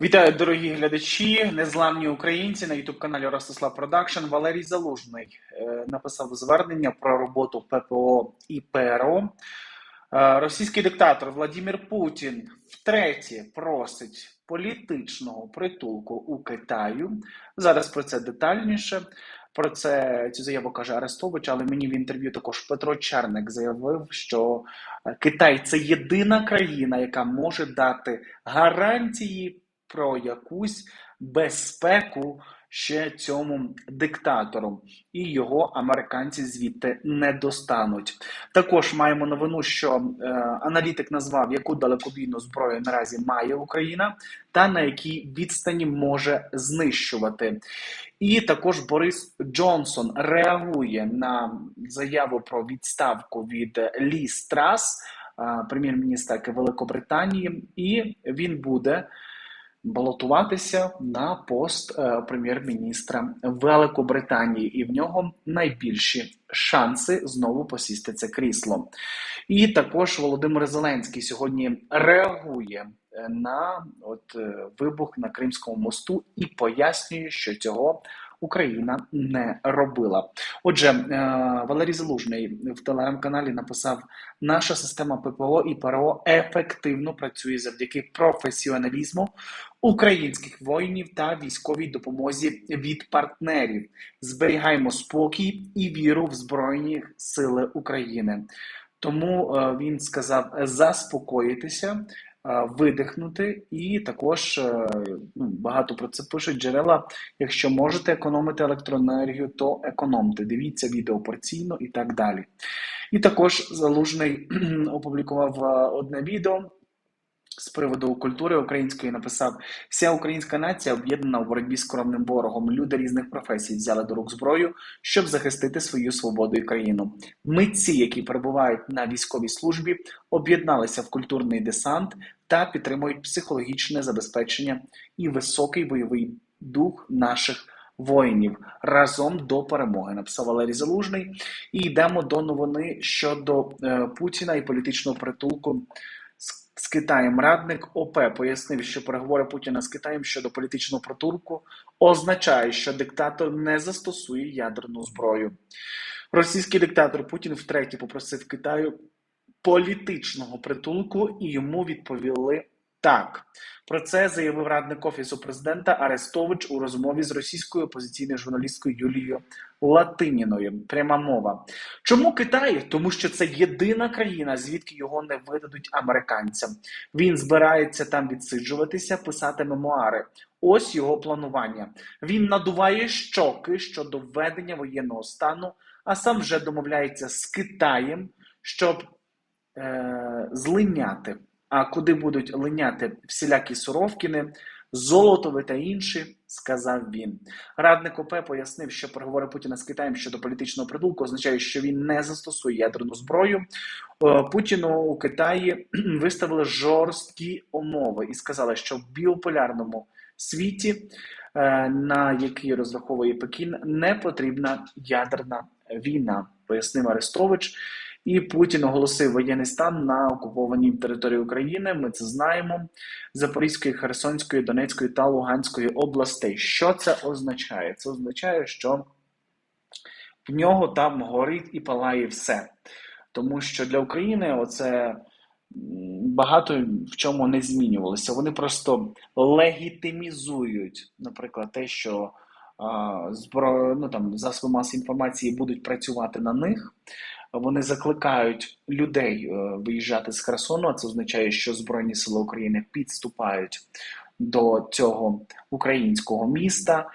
Вітаю, дорогі глядачі, незламні українці на youtube каналі Ростислав Продакшн. Валерій Залужний е, написав звернення про роботу ППО і ПРО. Е, Російський диктатор Владимир Путін втретє просить політичного притулку у Китаю. Зараз про це детальніше. Про це цю заяву каже Арестович, але мені в інтерв'ю також Петро Черник заявив, що Китай це єдина країна, яка може дати гарантії про якусь безпеку ще цьому диктатору, і його американці звідти не достануть. Також маємо новину, що е, аналітик назвав, яку далекобійну зброю наразі має Україна, та на якій відстані може знищувати. І також Борис Джонсон реагує на заяву про відставку від Лі Страс, е, прем'єр-міністра Великобританії, і він буде балотуватися на пост е, прем'єр-міністра Великобританії, і в нього найбільші шанси знову посісти це крісло. І також Володимир Зеленський сьогодні реагує е, на от е, вибух на Кримському мосту і пояснює, що цього Україна не робила. Отже, е, Валерій Залужний в телеграм-каналі написав: наша система ППО і ПРО ефективно працює завдяки професіоналізму українських воїнів та військовій допомозі від партнерів. Зберігаємо спокій і віру в Збройні Сили України. Тому е, він сказав заспокоїтися, видихнути, і також е, ну, багато про це пишуть джерела. Якщо можете економити електроенергію, то економте. Дивіться відео порційно і так далі. І також залужний опублікував е, одне відео з приводу культури української написав: вся українська нація об'єднана у боротьбі з кровним ворогом. Люди різних професій взяли до рук зброю, щоб захистити свою свободу і країну. Митці, які перебувають на військовій службі, об'єдналися в культурний десант та підтримують психологічне забезпечення і високий бойовий дух наших. Воїнів разом до перемоги написав Валерій Залужний, і йдемо до новини щодо е, Путіна і політичного притулку з Китаєм. Радник ОП пояснив, що переговори Путіна з Китаєм щодо політичного протурку означає, що диктатор не застосує ядерну зброю. Російський диктатор Путін втретє попросив Китаю політичного притулку, і йому відповіли так. Про це заявив радник офісу президента Арестович у розмові з російською опозиційною журналісткою Юлією Латиніною. Пряма мова. Чому Китай? Тому що це єдина країна, звідки його не видадуть американцям. Він збирається там відсиджуватися, писати мемуари. Ось його планування. Він надуває щоки щодо введення воєнного стану, а сам вже домовляється з Китаєм, щоб е, злиняти а куди будуть линяти всілякі Суровкіни, Золотови та інші, сказав він. Радник ОП пояснив, що переговори Путіна з Китаєм щодо політичного придулку означають, що він не застосує ядерну зброю. Путіну у Китаї виставили жорсткі умови і сказали, що в біополярному світі, е, на який розраховує Пекін, не потрібна ядерна війна, пояснив Арестович. І Путін оголосив воєнний стан на окупованій території України. Ми це знаємо Запорізької, Херсонської, Донецької та Луганської областей. Що це означає? Це означає, що в нього там горить і палає все. Тому що для України оце багато в чому не змінювалося. Вони просто легітимізують, наприклад, те, що збро... ну, там, засоби маси інформації будуть працювати на них. Вони закликають людей е, виїжджати з Херсону. Це означає, що Збройні Сили України підступають до цього українського міста,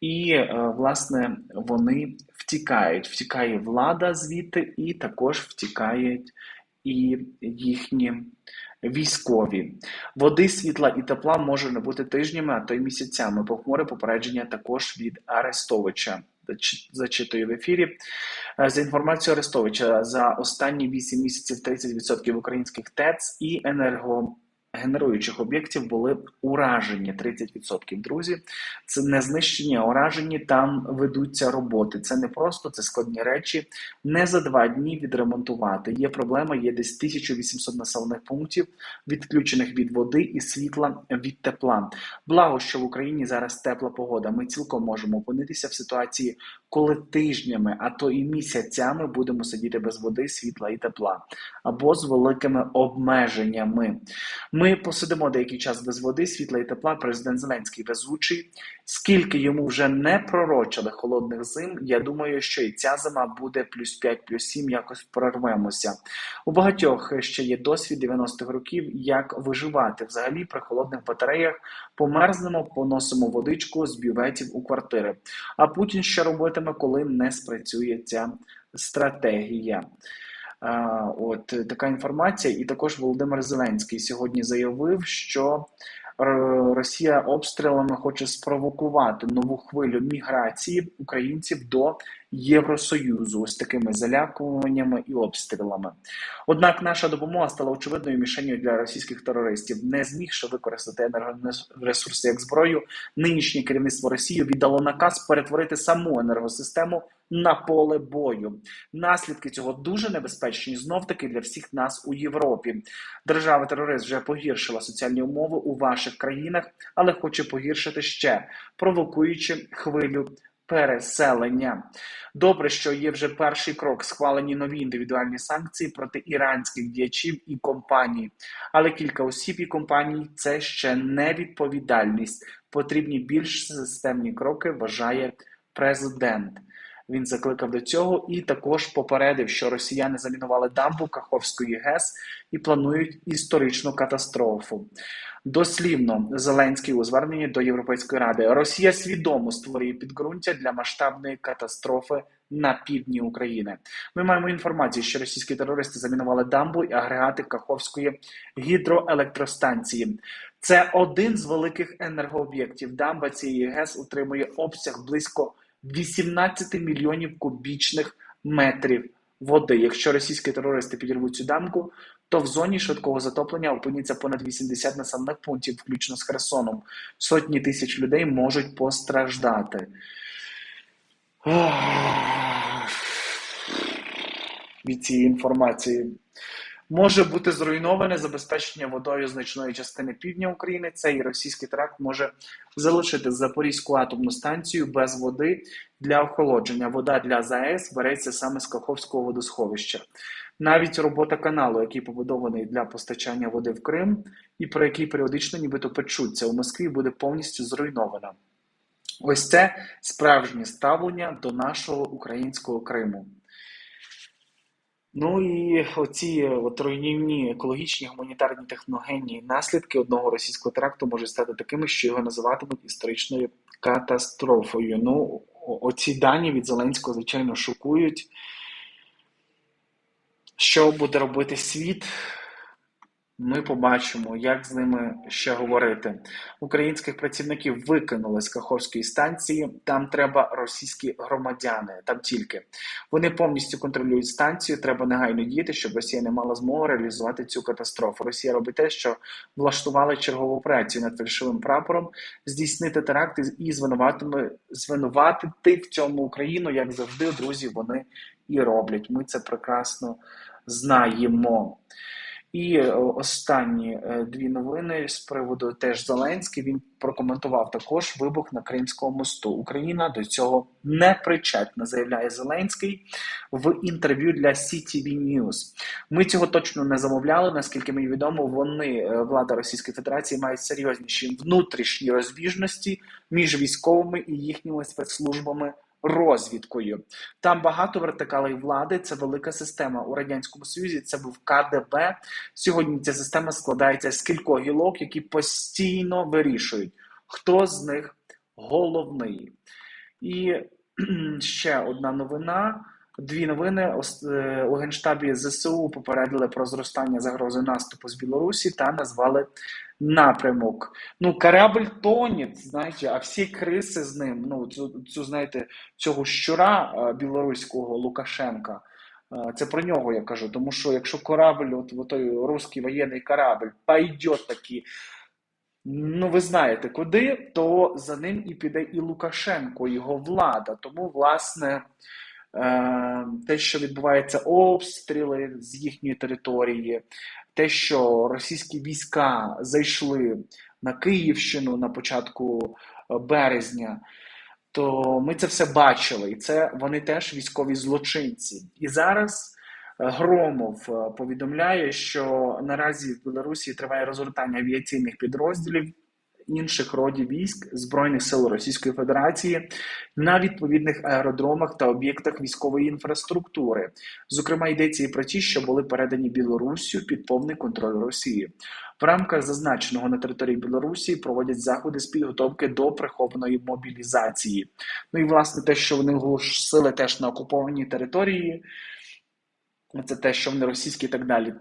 і е, власне вони втікають. Втікає влада звідти, і також втікають і їхні військові. Води, світла і тепла може не бути тижнями, а то й місяцями. Похмуре попередження також від Арестовича зачитую в ефірі. Е, за інформацією Арестовича, за останні 8 місяців 30% українських ТЕЦ і енерго. Генеруючих об'єктів були уражені 30%. Друзі, це не знищення, а уражені. Там ведуться роботи. Це не просто це складні речі. Не за два дні відремонтувати. Є проблема, є десь 1800 населених пунктів, відключених від води і світла від тепла. Благо, що в Україні зараз тепла погода. Ми цілком можемо опинитися в ситуації, коли тижнями, а то і місяцями будемо сидіти без води, світла і тепла, або з великими обмеженнями. Ми посидимо деякий час без води, світла і тепла. Президент Зеленський везучий. Скільки йому вже не пророчили холодних зим, я думаю, що і ця зима буде плюс 5, плюс 7, якось прорвемося. У багатьох ще є досвід 90-х років, як виживати взагалі при холодних батареях. Померзнемо, поносимо водичку з бюветів у квартири. А Путін що робитиме, коли не спрацює ця стратегія? А, От така інформація, і також Володимир Зеленський сьогодні заявив, що Росія обстрілами хоче спровокувати нову хвилю міграції українців до Євросоюзу ось такими залякуваннями і обстрілами. Однак наша допомога стала очевидною мішенью для російських терористів, не змігши використати енергоресурси як зброю. Нинішнє керівництво Росії віддало наказ перетворити саму енергосистему на поле бою. Наслідки цього дуже небезпечні знов таки для всіх нас у Європі. Держава терорист вже погіршила соціальні умови у ваших країнах, але хоче погіршити ще, провокуючи хвилю. Переселення добре, що є вже перший крок, схвалені нові індивідуальні санкції проти іранських діячів і компаній. Але кілька осіб і компаній це ще не відповідальність. Потрібні більш системні кроки. Вважає президент. Він закликав до цього і також попередив, що росіяни замінували дамбу Каховської ГЕС і планують історичну катастрофу. Дослівно Зеленський у зверненні до Європейської ради Росія свідомо створює підґрунтя для масштабної катастрофи на півдні України. Ми маємо інформацію, що російські терористи замінували дамбу і агрегати Каховської гідроелектростанції. Це один з великих енергооб'єктів. Дамба цієї ГЕС утримує обсяг близько. 18 мільйонів кубічних метрів води. Якщо російські терористи підірвуть цю дамку, то в зоні швидкого затоплення опиняться понад 80 населених пунктів, включно з Херсоном. Сотні тисяч людей можуть постраждати. Від цієї інформації. Може бути зруйноване забезпечення водою значної частини півдня України. Цей російський теракт може залишити Запорізьку атомну станцію без води для охолодження. Вода для ЗАЕС береться саме з Каховського водосховища. Навіть робота каналу, який побудований для постачання води в Крим, і про який періодично нібито печуться у Москві, буде повністю зруйнована. Ось це справжнє ставлення до нашого українського Криму. Ну і оці от руйнівні екологічні гуманітарні техногенні наслідки одного російського теракту можуть стати такими, що його називатимуть історичною катастрофою. Ну, оці дані від Зеленського, звичайно, шокують. Що буде робити світ? Ми побачимо, як з ними ще говорити. Українських працівників викинули з Каховської станції. Там треба російські громадяни. Там тільки вони повністю контролюють станцію. Треба негайно діяти, щоб Росія не мала змоги реалізувати цю катастрофу. Росія робить те, що влаштували чергову операцію над фальшивим прапором, здійснити теракти і звинуватити в цьому Україну, як завжди, друзі. Вони і роблять. Ми це прекрасно знаємо. І е, останні е, дві новини з приводу теж Зеленський він прокоментував також вибух на Кримському мосту. Україна до цього не причетна, заявляє Зеленський в інтерв'ю для CTV News. Ми цього точно не замовляли. Наскільки мені відомо, вони е, влада Російської Федерації мають серйозніші внутрішні розбіжності між військовими і їхніми спецслужбами розвідкою. Там багато вертикалей влади. Це велика система у радянському союзі. Це був КДБ. Сьогодні ця система складається з кількох гілок, які постійно вирішують, хто з них головний. І ще одна новина. Дві новини е, у генштабі ЗСУ попередили про зростання загрози наступу з Білорусі та назвали напрямок. Ну, корабль тонет, знаєте, а всі криси з ним. Ну, цю, знаєте, цього щура білоруського Лукашенка. Е, Це про нього я кажу, тому що якщо корабль, от, от той русський воєнний корабль, пойде таки, ну ви знаєте куди, то за ним і піде і Лукашенко, його влада. Тому, власне, е, те, що відбуваються обстріли з їхньої території, те, що російські війська зайшли на Київщину на початку е, березня, то ми це все бачили, і це вони теж військові злочинці. І зараз е, Громов е, повідомляє, що наразі в Білорусі триває розгортання авіаційних підрозділів інших родів військ Збройних сил Російської Федерації на відповідних аеродромах та об'єктах військової інфраструктури. Зокрема, йдеться і про ті, що були передані Білоруссю під повний контроль Росії. В рамках зазначеного на території Білорусі проводять заходи з підготовки до прихованої мобілізації. Ну і власне те, що вони оголосили теж на окупованій території, це те, що вони російські і так далі.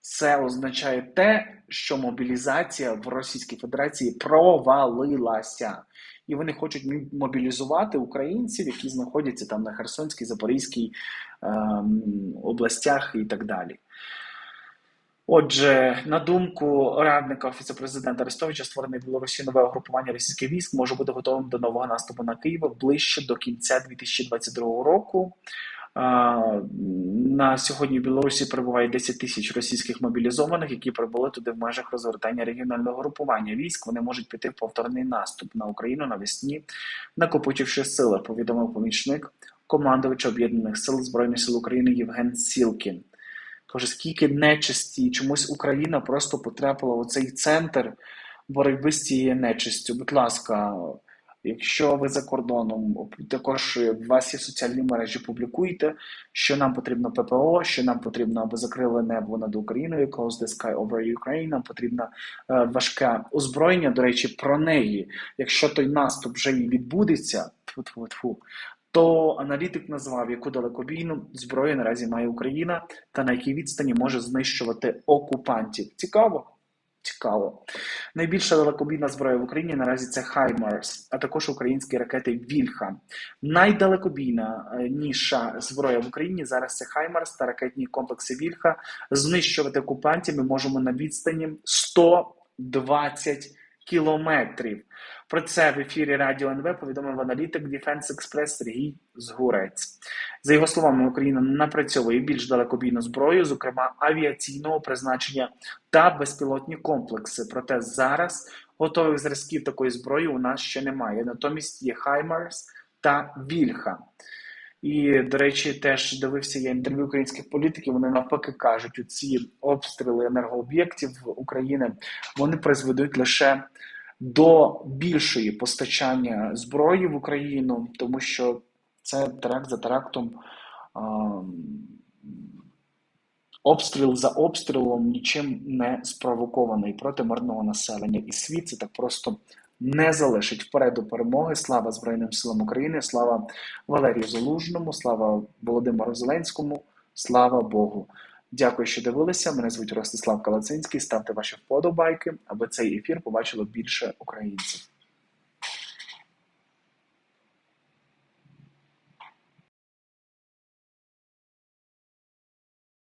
Це означає те, що мобілізація в Російській Федерації провалилася, і вони хочуть мобілізувати українців, які знаходяться там на Херсонській, Запорізькій ем, областях і так далі. Отже, на думку радника офісу президента Арестовича, створене в Білорусі нове угрупування російських військ може бути готовим до нового наступу на Київ ближче до кінця 2022 року. На сьогодні в Білорусі перебуває 10 тисяч російських мобілізованих, які прибули туди в межах розгортання регіонального групування військ. Вони можуть піти в повторний наступ на Україну навесні, накопичивши сили, повідомив помічник командувача Об'єднаних сил Збройних сил України Євген Сілкін. Каже, скільки нечисті, чомусь Україна просто потрапила у цей центр боротьби з цією нечистю. Будь ласка, якщо ви за кордоном, також у вас є соціальні мережі, публікуйте, що нам потрібно ППО, що нам потрібно, аби закрили небо над Україною, Close the Sky over Ukraine, нам потрібно е, важке озброєння. До речі, про неї. Якщо той наступ вже і відбудеться, тьфу-тьфу-тьфу, то аналітик назвав, яку далекобійну зброю наразі має Україна та на якій відстані може знищувати окупантів. Цікаво? Цікаво. Найбільша далекобійна зброя в Україні наразі це Хаймарс, а також українські ракети Вільха. Найдалекобійна е, ніша зброя в Україні зараз це Хаймарс та ракетні комплекси Вільха. Знищувати окупантів ми можемо на відстані 120 кілометрів. Про це в ефірі Радіо НВ повідомив аналітик Defense Express Сергій Згурець. За його словами, Україна напрацьовує більш далекобійну зброю, зокрема авіаційного призначення та безпілотні комплекси. Проте зараз готових зразків такої зброї у нас ще немає. Натомість є Хаймарс та Вільха. І, до речі, теж дивився я інтерв'ю українських політиків. Вони навпаки кажуть, ці обстріли енергооб'єктів України вони призведуть лише до більшої постачання зброї в Україну, тому що це теракт за терактом. Обстріл за обстрілом нічим не спровокований проти мирного населення. І світ це так просто не залишить вперед до перемоги. Слава Збройним силам України, слава Валерію Залужному, слава Володимиру Зеленському, слава Богу. Дякую, що дивилися. Мене звуть Ростислав Калацинський. Ставте ваші вподобайки, аби цей ефір побачило більше українців.